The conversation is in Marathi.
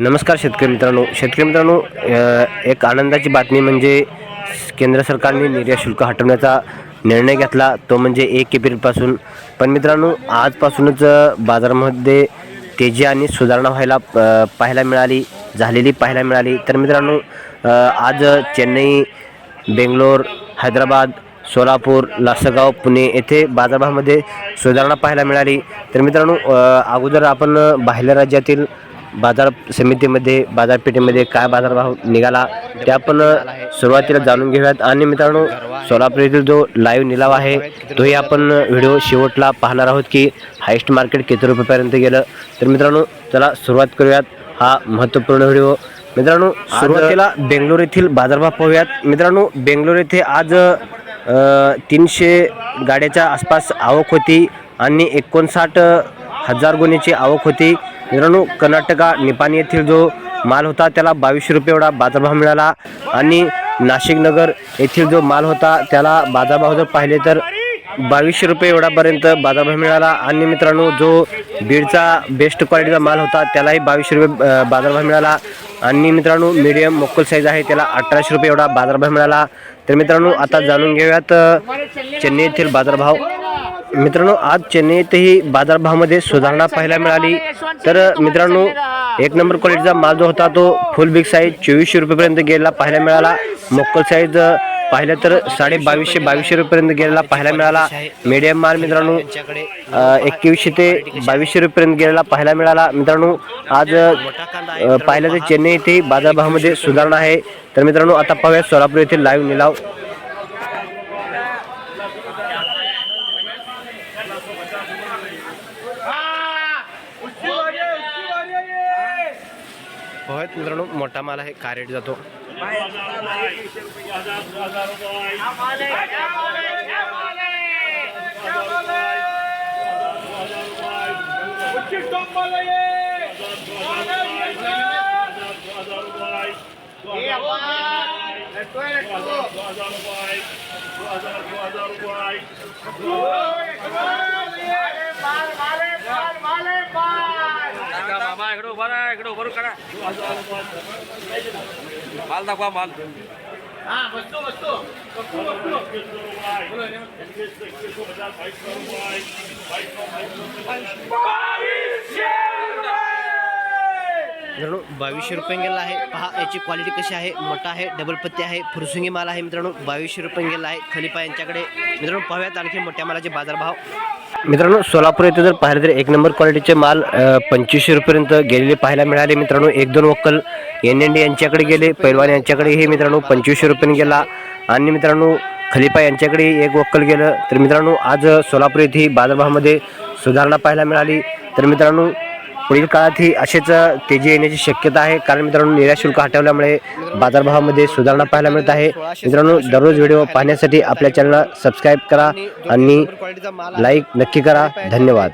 नमस्कार शेतकरी मित्रांनो. शेतकरी मित्रांनो एक आनंदाची बातमी म्हणजे केंद्र सरकारने निर्यात शुल्क हटवण्याचा निर्णय घेतला. तो म्हणजे एक एप्रिलपासून पण मित्रांनो आजपासूनच बाजारामध्ये तेजी आणि सुधारणा व्हायला पाहायला मिळाली झालेली पाहायला मिळाली. तर मित्रांनो आज चेन्नई बेंगलोर हैदराबाद सोलापूर लासगाव पुणे येथे बाजारभावामध्ये सुधारणा पाहायला मिळाली. तर मित्रांनो अगोदर आपण बाहेर राज्यातील बाजार समितीमध्ये बाजारपेठेमध्ये काय बाजारभाव निघाला ते आपण सुरुवातीला जाणून घेऊयात. आणि मित्रांनो सोलापूर येथील जो लाईव्ह निलाव आहे तोही आपण व्हिडिओ शेवटला पाहणार आहोत की हायस्ट मार्केट किती रुपयापर्यंत गेलं. तर मित्रांनो चला सुरुवात करूयात हा महत्त्वपूर्ण व्हिडिओ. मित्रांनो सुरुवातीला बेंगलोर येथील बाजारभाव पाहूयात. मित्रांनो बेंगलोर येथे आज तीनशे गाड्याच्या आसपास आवक होती आणि एकोणसाठ हजार गुन्ह्याची आवक होती. मित्रांनो कर्नाटका निपाणी येथील जो माल होता त्याला बावीसशे रुपये एवढा बाजारभाव मिळाला. आणि नाशिक नगर येथील जो माल होता त्याला बाजारभाव जर पाहिले तर बावीसशे रुपये एवढापर्यंत बाजारभाव मिळाला. आणि मित्रांनो जो बीडचा बेस्ट क्वालिटीचा माल होता त्यालाही बावीसशे रुपये बाजारभाव मिळाला. आणि मित्रांनो मीडियम मोकल साईज आहे त्याला अठराशे रुपये एवढा बाजारभाव मिळाला. तर मित्रांनो आता जाणून घेऊयात चेन्नई येथील बाजारभाव. मित्रांनो आज चेन्नई बाजारभावामध्ये सुधारणा पाहायला मिळाली. तर मित्रांनो एक नंबर क्वालिटीचा माल जो होता तो फुल बिग साईज चोवीसशे रुपयेपर्यंत गेलेला पाहायला मिळाला. मोकल साईज पाहिलं तर साडे बावीसशे बावीसशे रुपयेपर्यंत गेलेला पाहायला मिळाला. मीडियम माल मित्रांनो एकवीसशे ते बावीसशे रुपयेपर्यंत गेलेला पाहायला मिळाला. मित्रांनो आज पाहिलं तर चेन्नई येथे बाजारभावामध्ये सुधारणा आहे. तर मित्रांनो आता पाहूया सोलापूर येथील लाईव्ह निलाव. आहेत मित्रांनो मोठा माल आहे काय रेट जातो मामा इकडे उभा राहा इकडे उभं करा. माल दाखवा माल. मित्रांनो बावीसशे रुपये गेला आहे. पहा याची क्वालिटी कशी आहे? मोठा आहे डबल पत्ती आहे फुरसुंगी माल आहे मित्रांनो. बावीसशे रुपये गेला आहे खलिपा यांच्याकडे. मित्रांनो पाहूयात आणखी मोठ्या मालाचे बाजारभाव. मित्रांनो सोलापूर येथे जर पाहिलं तर एक नंबर क्वालिटीचे माल पंचवीसशे रुपयेपर्यंत गेलेले पाहायला मिळाले. मित्रांनो एक दोन वक्कल एन एन डी यांच्याकडे गेले पैलवान यांच्याकडे हे मित्रांनो पंचवीसशे रुपये गेला. आणि मित्रांनो खलिपा यांच्याकडे एक वक्कल गेलं. तर मित्रांनो आज सोलापूर येथे बाजारभावामध्ये सुधारणा पाहायला मिळाली. तर मित्रांनो पुढील काळात ही असेच तेजी येण्याची शक्यता आहे. कारण मित्रांनो निर्यात शुल्क हटवल्यामुळे बाजारभावामध्ये सुधारणा पाहायला मिळत आहे. मित्रांनो दररोज व्हिडिओ पाहण्यासाठी आपल्या चॅनलला सबस्क्राईब करा आणि लाईक नक्की करा. धन्यवाद.